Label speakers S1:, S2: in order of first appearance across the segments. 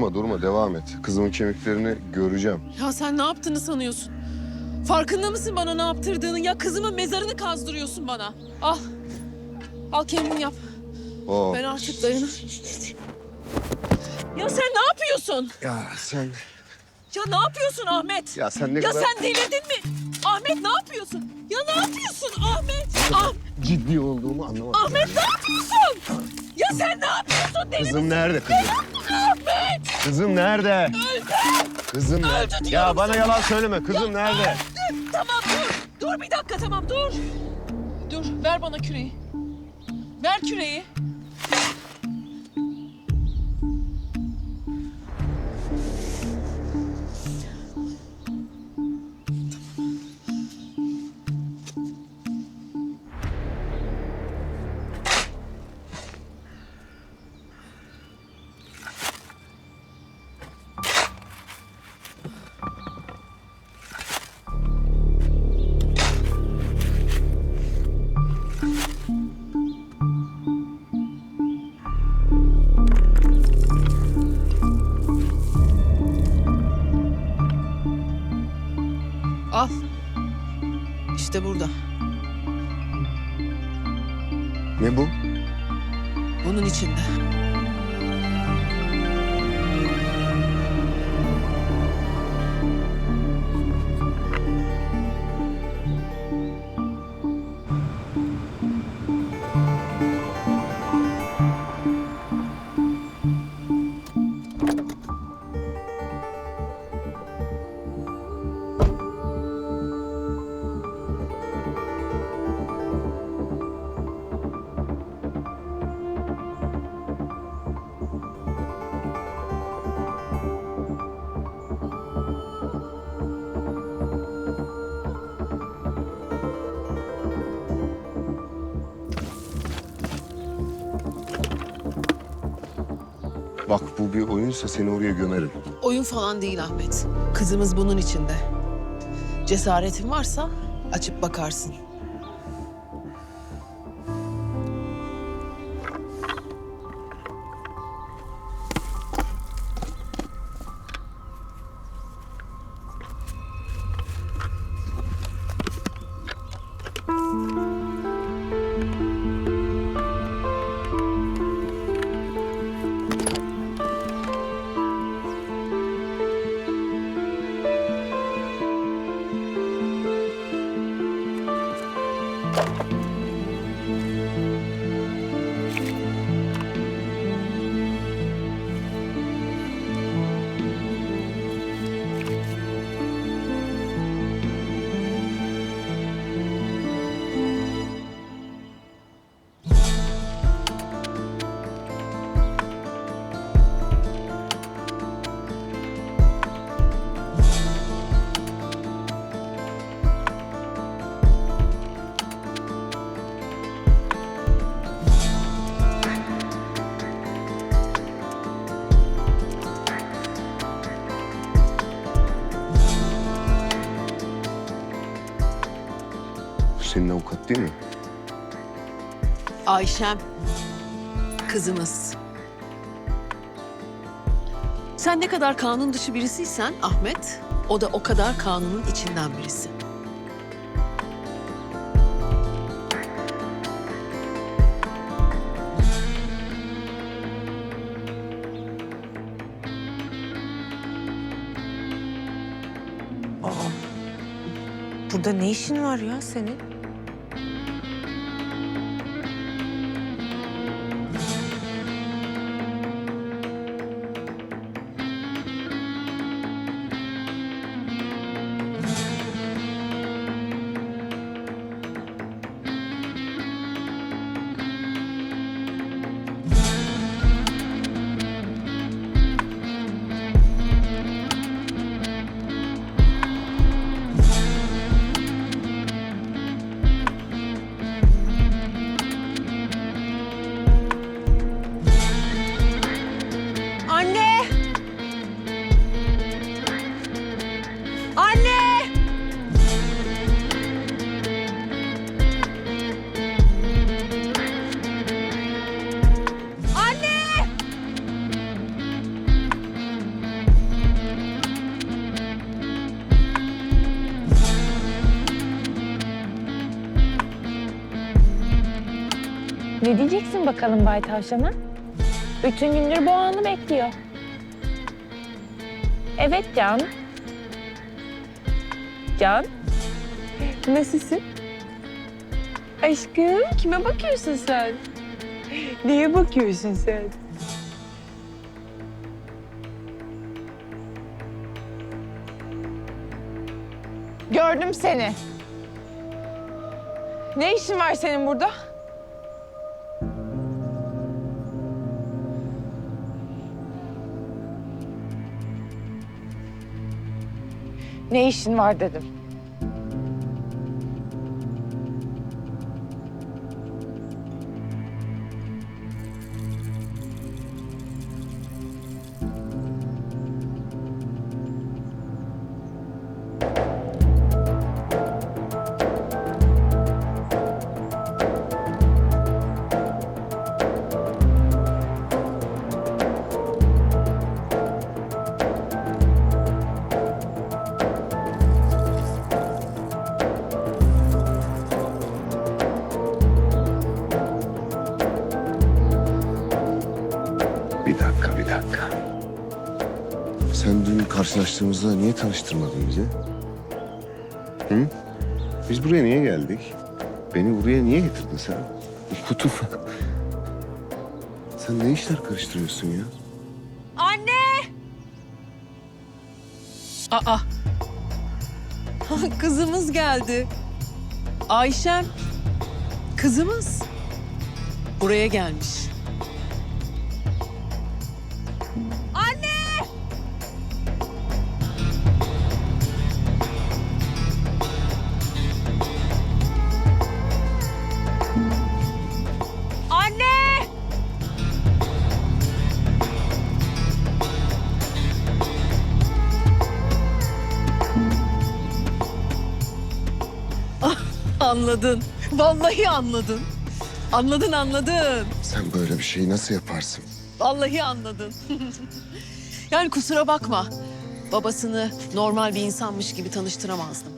S1: durma durma devam et. Kızımın kemiklerini göreceğim.
S2: Ya sen ne yaptığını sanıyorsun? Farkında mısın bana ne yaptırdığını? Ya kızımın mezarını kazdırıyorsun bana. Al. Al kendin yap.
S1: Oo.
S2: Ben artık dayanamam. Ya sen ne yapıyorsun?
S1: Ya sen
S2: Ya ne yapıyorsun Ahmet?
S1: ya sen ne
S2: Ya
S1: kadar
S2: sen delirdin mi? Ahmet ne yapıyorsun? Ya ne yapıyorsun Ahmet? Ah,
S1: ciddi olduğumu anlamadım.
S2: Ahmet ne yapıyorsun? Ya sen ne yapıyorsun deli
S1: Kızım nerede kızım?
S2: Ahmet?
S1: Kızım nerede? Kızım nerede?
S2: Öldü diyorum
S1: Ya bana
S2: sana.
S1: yalan söyleme. Kızım nerede?
S2: Tamam dur. Dur bir dakika tamam dur. Dur ver bana küreği. Ver küreği.
S1: Bak bu bir oyunsa seni oraya gömerim.
S2: Oyun falan değil Ahmet. Kızımız bunun içinde. Cesaretin varsa açıp bakarsın.
S1: Senin avukat değil mi?
S2: Ayşem. Kızımız. Sen ne kadar kanun dışı birisiysen Ahmet, o da o kadar kanunun içinden birisi.
S3: Burada ne işin var ya senin?
S4: Diyeceksin bakalım Bay Tavşan'a? Bütün gündür bu anı bekliyor. Evet Can. Can. Nasılsın? Aşkım kime bakıyorsun sen? Neye bakıyorsun sen? Gördüm seni. Ne işin var senin burada? Ne işin var dedim.
S1: Karşılaştığımızda niye tanıştırmadın bizi? Hı? Biz buraya niye geldik? Beni buraya niye getirdin sen? Kutu Sen ne işler karıştırıyorsun ya?
S2: Aa. Kızımız geldi. Ayşem. Kızımız. Buraya gelmiş. Anladın. Vallahi anladın. Anladın anladın.
S1: Sen böyle bir şeyi nasıl yaparsın?
S2: Vallahi anladın. yani kusura bakma. Babasını normal bir insanmış gibi tanıştıramazdım.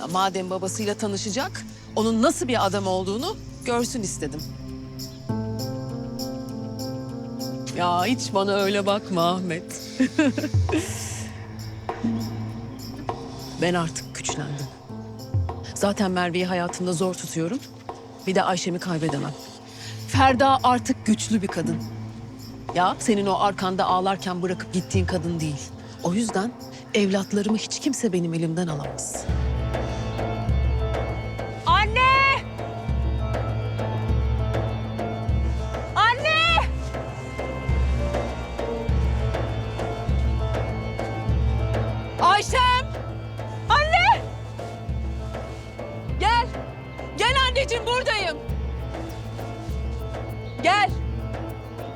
S2: Ya madem babasıyla tanışacak, onun nasıl bir adam olduğunu görsün istedim. Ya hiç bana öyle bakma Ahmet. ben artık güçlendim. Zaten Merve'yi hayatımda zor tutuyorum. Bir de Ayşem'i kaybedemem. Ferda artık güçlü bir kadın. Ya senin o arkanda ağlarken bırakıp gittiğin kadın değil. O yüzden evlatlarımı hiç kimse benim elimden alamaz. Anneciğim buradayım. Gel.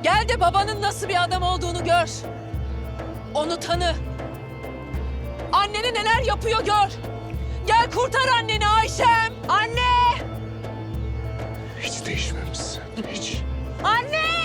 S2: Gel de babanın nasıl bir adam olduğunu gör. Onu tanı. Anneni neler yapıyor gör. Gel kurtar anneni Ayşem. Anne!
S1: Hiç değişmemişsin. Hiç.
S2: Anne!